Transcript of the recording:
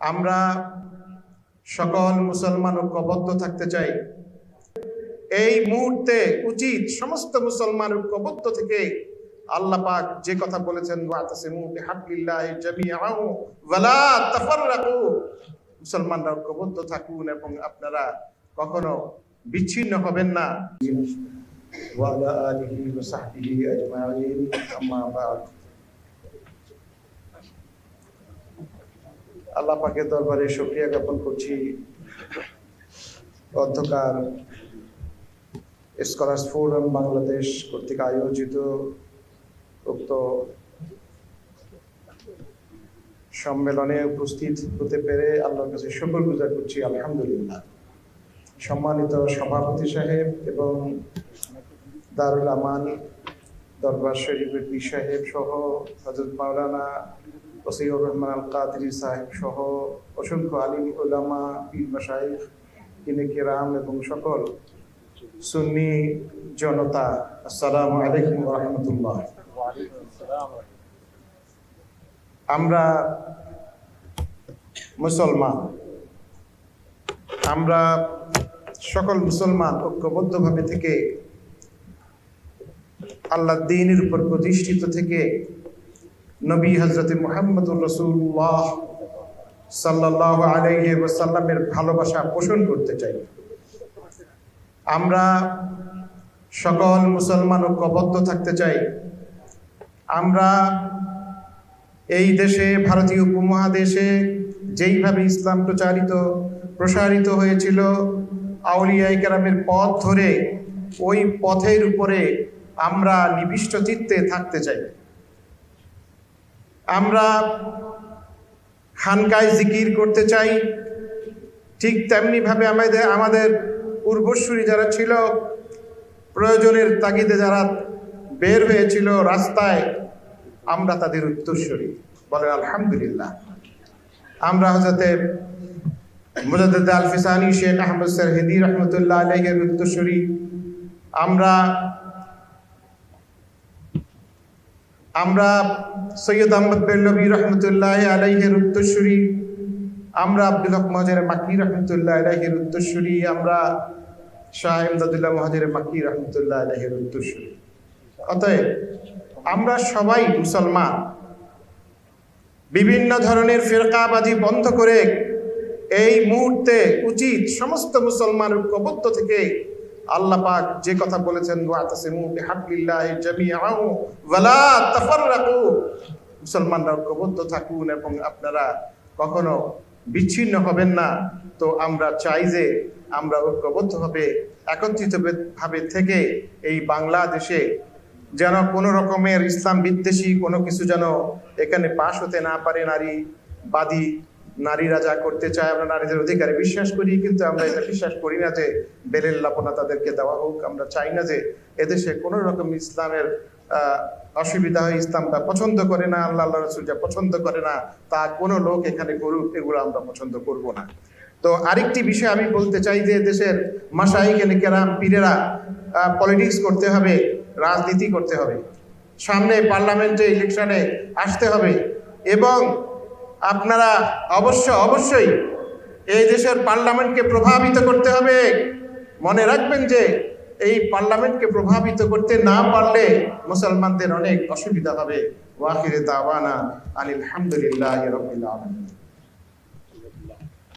আমরা সকল মুসলমান ঐক্যবদ্ধ থাকতে চাই এই মুহূর্তে উচিত সমস্ত মুসলমান ঐক্যবদ্ধ থেকে আল্লাহ পাক যে কথা বলেছেন ওয়াতাসিমু বিহাবলিল্লাহি জামিআন ওয়ালা তাফাররাকু মুসলমানরা ঐক্যবদ্ধ থাকুন এবং আপনারা কখনো বিচ্ছিন্ন হবেন না وعلى آله وصحبه أجمعين أما بعد আল্লাহ পাকের দরবারে শুকরিয়া জ্ঞাপন করছি। অধ্যকার স্কলার্স ফোরাম বাংলাদেশ কর্তৃক আয়োজিত উক্ত সম্মেলনে উপস্থিত হতে পেরে আল্লাহর কাছে শুকর গুজার করছি, আলহামদুলিল্লাহ। সম্মানিত সভাপতি সাহেব এবং দারুল আমান, দরবার শরীফের পীর সাহেব সহ হজরত মাওলানা ওসিউর রহমান আল কাদরি সাহেব সহ অসংখ্য আলিম উলামা, পীর মাসাইফ কিনে কেরাম এবং সকল সুন্নি জনতা, আসসালামু আলাইকুম রহমতুল্লাহ। আমরা মুসলমান। আমরা সকল মুসলমান ঐক্যবদ্ধভাবে থেকে আল্লাহ দিনের উপর প্রতিষ্ঠিত থেকে নবী হজরত মোহাম্মদুর রসুল্লাহ সাল্লাহ আলাইহি ওয়াসাল্লামের ভালোবাসা পোষণ করতে চাই। আমরা সকল মুসলমান ঐক্যবদ্ধ থাকতে চাই। আমরা এই দেশে, ভারতীয় উপমহাদেশে যেইভাবে ইসলাম প্রচারিত, প্রসারিত হয়েছিল, আউলিয়াই কেরামের পথ ধরে ওই পথের উপরে আমরা নিবিষ্ট চিত্তে থাকতে চাই। আমরা খানকায় জিকির করতে চাই। ঠিক তেমনিভাবে আমাদের আমাদের পূর্বসূরি যারা ছিল, প্রয়োজনের তাগিদে যারা বের হয়েছিল রাস্তায়, আমরা তাদের উত্তরস্বরী বলেন, আলহামদুলিল্লাহ। আমরা হজরতে মুজাদ্দিদ আল ফিসানি শেখ আহমদ সরহেদি রহমতুল্লাহ আলাইহের উত্তরস্বরী আমরা আমরা সৈয়দ আহমদ বেল্লবী রহমতুল্লাহ আলাইহের উত্তরসূরি, আমরা আব্দুল হক মহাজের মাকি রহমতুল্লাহ আলাইহের উত্তরসূরি, আমরা শাহ ইমদাদুল্লাহ মহাজের মাকি রহমতুল্লাহ আলাইহের উত্তরসূরি। অতএব আমরা সবাই মুসলমান। বিভিন্ন ধরনের ফেরকাবাজি বন্ধ করে এই মুহূর্তে উচিত সমস্ত মুসলমান ঐক্যবদ্ধ থেকে আল্লাহ পাক যে কথা বলেছেন মুসলমানরা ঐক্যবদ্ধ থাকুন এবং আপনারা কখনো বিচ্ছিন্ন হবেন না। তো আমরা চাই যে আমরা ঐক্যবদ্ধভাবে একত্রিত ভাবে থেকে এই বাংলাদেশে যেন কোনো রকমের ইসলাম বিদ্বেষী কোনো কিছু যেন এখানে পাশ হতে না পারে নারী বাদী নারীরা যা করতে চায়, আমরা নারীদের অধিকারে বিশ্বাস করি, কিন্তু আমরা এটা বিশ্বাস করি না যে বেলের লাপনা তাদেরকে দেওয়া হোক। আমরা চাই না যে এদেশে কোনো রকম ইসলামের অসুবিধা হয় ইসলামটা পছন্দ করে না, আল্লাহ আল্লাহ রসুল যা পছন্দ করে না, তা কোনো লোক এখানে করুক, এগুলো আমরা পছন্দ করব না। তো আরেকটি বিষয় আমি বলতে চাই যে দেশের মাসাইকেন কেরাম পীরেরা পলিটিক্স করতে হবে, রাজনীতি করতে হবে। সামনে পার্লামেন্টে ইলেকশনে আসতে হবে এবং আপনারা অবশ্য, অবশ্যই এই দেশের পার্লামেন্টকে প্রভাবিত করতে হবে। মনে রাখবেন যে এই পার্লামেন্টকে প্রভাবিত করতে না পারলে মুসলমানদের অনেক অসুবিধা হবে। ওয়াকিরে দাওয়ানা আনিল হামদুলিল্লাহ রবিল আলমিন।